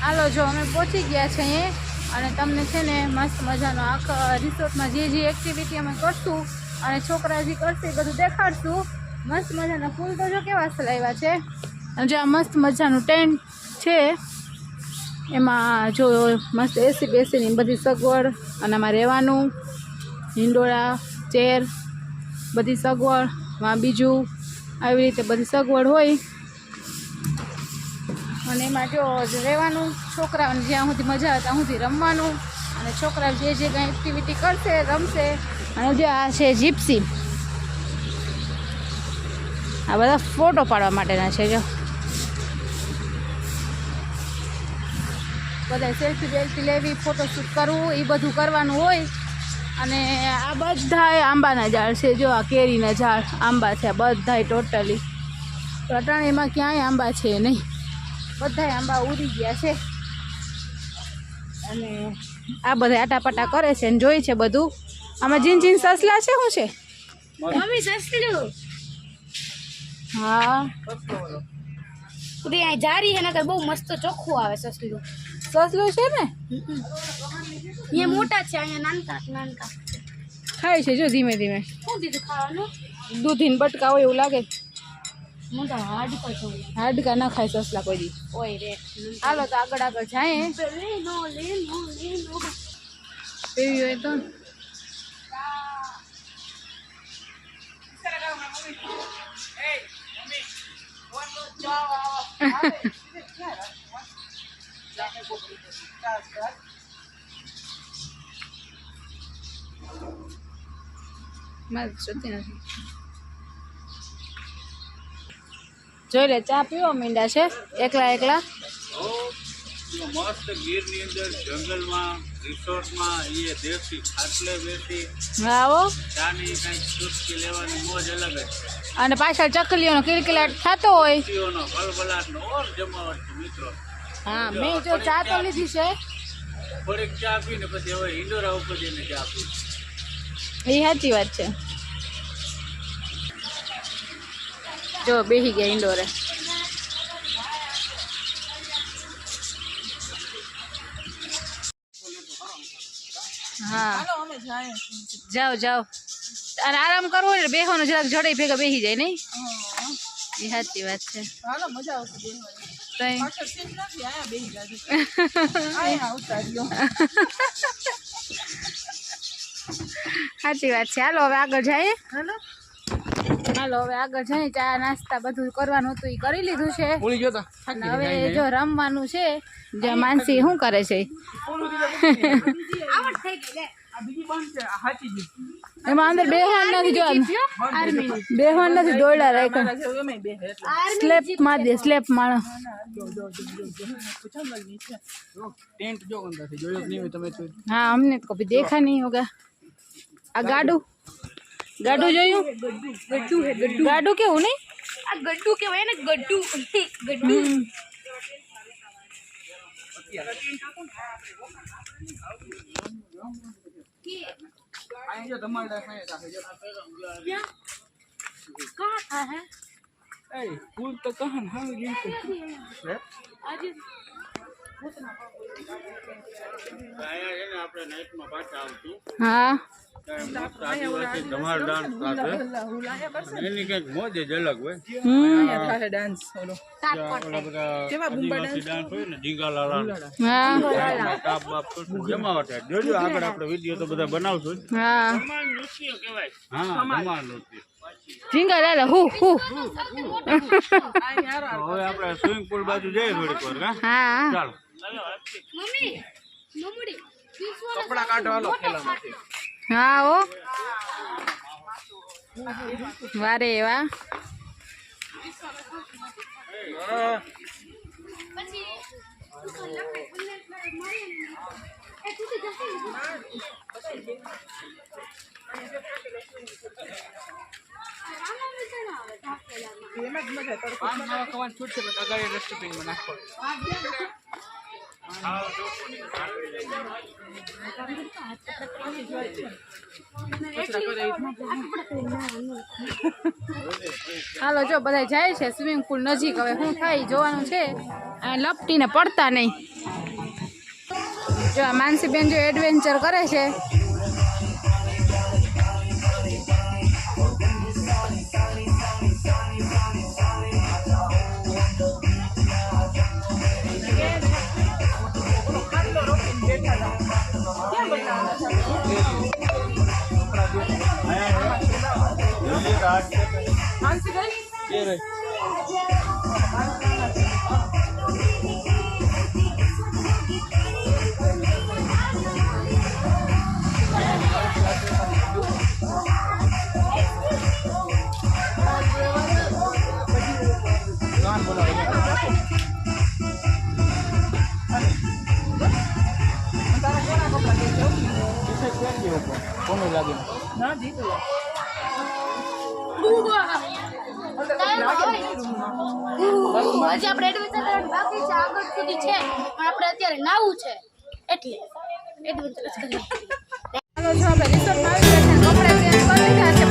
હાલો, જો અમે પહોંચી ગયા છીએ અને તમને છે ને મસ્ત મજાનો આખા રિસોર્ટમાં જે જે એક્ટિવિટી અમે કરશું અને છોકરા જે કરશે એ બધું દેખાડશું. મસ્ત મજાના ફૂલ તો જો કેવા સલાવ્યા છે. અને જે આ મસ્ત મજાનું ટેન્ટ છે, એમાં જો મસ્ત એસી બેસીની બધી સગવડ અને આમાં રહેવાનું, હિંડોળા, ચેર, બધી સગવડમાં બીજું આવી રીતે બધી સગવડ હોય. અને એમાં જો રહેવાનું, છોકરાઓને જ્યાં સુધી મજા આવે ત્યાં સુધી રમવાનું. અને છોકરા જે જે કાંઈ એક્ટિવિટી કરશે, રમશે. અને જો આ છે જીપ્સી આ બધા ફોટો પાડવા માટેના છે, જો. બધા સેલ્ફી બેલ્ફી લેવી ફોટોશૂટ કરવું એ બધું કરવાનું હોય. અને આ બધાય આંબાના ઝાડ છે, જો આ કેરીના ઝાડ, આંબા છે, આ બધાય ટોટલી અટાણે એમાં ક્યાંય આંબા છે નહીં. બધાય આંબા ઉડી ગયા છે. અને આ બધા આટાપાટા કરે છે અને જોઈ છે બધું. આમાં જીન જીન સસલા છે શું છે? મમ્મી સસલું. હા. પૂરી અહીં જારી છે નકર બહુ મસ્ત ચોખ્ખું આવે સસલું. સસલું છે ને? અહીંયા મોટા છે અહીંયા નાનકા નાનકા. ખાય છે જો ધીમે ધીમે. શું દીધું ખાવાનું? દૂધીને બટકા હોય એવું લાગે. મોટા તો હાડકા છું હાડકા ના ખાય સસલા કોઈ દી. ઓય રે હાલો તો આગળ આગળ જાય લે નો લે નો લે નો એવી હોય તો. મારે જોતી નથી. જોઈ લે ચા પીવો મીંડા છે. એકલા એકલા. મસ્ત ગીરની અંદર જંગલમાં રિસોર્ટમાં એ દેશી ખાટલે બેસી. આવો ચાની કંઈક ચુસ્કી લેવાની મોજ અલગ જ અને પાછળ ચકલીઓનો કિલકિલાટ થતો હોય. ઓર જમાવટ છે મિત્રો. હા મેં જો ચા તો લીધી છે. થોડીક ચા પીને પછી હવે હિંડોરા ઉપર જઈને ચા પી એ સાચી વાત છે. જો બેસી ગયા ઇન્ડોરે. હા. જાઓ જાઓ. અને આરામ કરવો ને બેહવાનું જરાક જડે ભેગા બેસી જાય નહીં? એ સાચી વાત છે. સાચી વાત છે. હાલો હવે આગળ જાય. હાલો હવે આગળ જઈ ચા નાસ્તા બધું કરવાનું હતું એ કરી લીધું છે હવે જો રમવાનું છે જે માનસી શું કરે છે આવડ થઈ ગઈ લે એમાં અંદર બેહવાન નથી જોવાનું બેહવાન નથી દોયડા રાખ્યા સ્લેપ માર દે સ્લેપ માણો જો જ હા અમને તો કભી દેખા નહીં હોગા આ ગાડું ગાડું જોયું? ગડ્ડું. હે ગડ્ડું. ગાડું કેવું નહીં? આ ગડ્ડુ કહેવાય ને ગડ્ડું. ગડ્ડુ. ફૂલ તો કહન હા આજે? હા. એની કંઈક મોજ જ અલગ હોય. ડાન્સ ઓલો. કેવા બુમ્બા ડાન્સ હોય ને ડીંગાલાલા હા. કાપ બાપ જમાવટ જોજો આગળ આપણે વિડિયો તો બધા બનાવશું હા. સમાન નૃત્ય કહેવાય. હા સમાન નૃત્ય. જીંગા લાલા હુ હુ? હવે આપણે સ્વિમિંગ પુલ બાજુ જઈએ થોડીક વાર હા? ચાલો. મમ્મી મમ્મી કપડા કાઢવા લો ખેલામાંથી. હા ઓ વારે એવા. એમાં જ મજા તડકો છૂટશે પણ અગાડી ડસ્ટબિનમાં નાખો. હાલો, જો બધા જાય છે સ્વિમિંગ પુલ નજીક. હવે શું થાય જોવાનું છે. લપટીને પડતા નહીં. જો આ માનસીબેન જો એડવેન્ચર કરે છે. ¿Quién Pongo el. No, હજી આપણે એડવેન્ચર કરવાનું બાકી છે આગળ સુધી છે. પણ આપણે અત્યારે નાવું છે. એટલે એડવેન્ચર જ કરીએ ચાલો જો આપણે રિસોર્ટમાં આવી ગયા છે કપડાં ચેન્જ કરી લીધા છે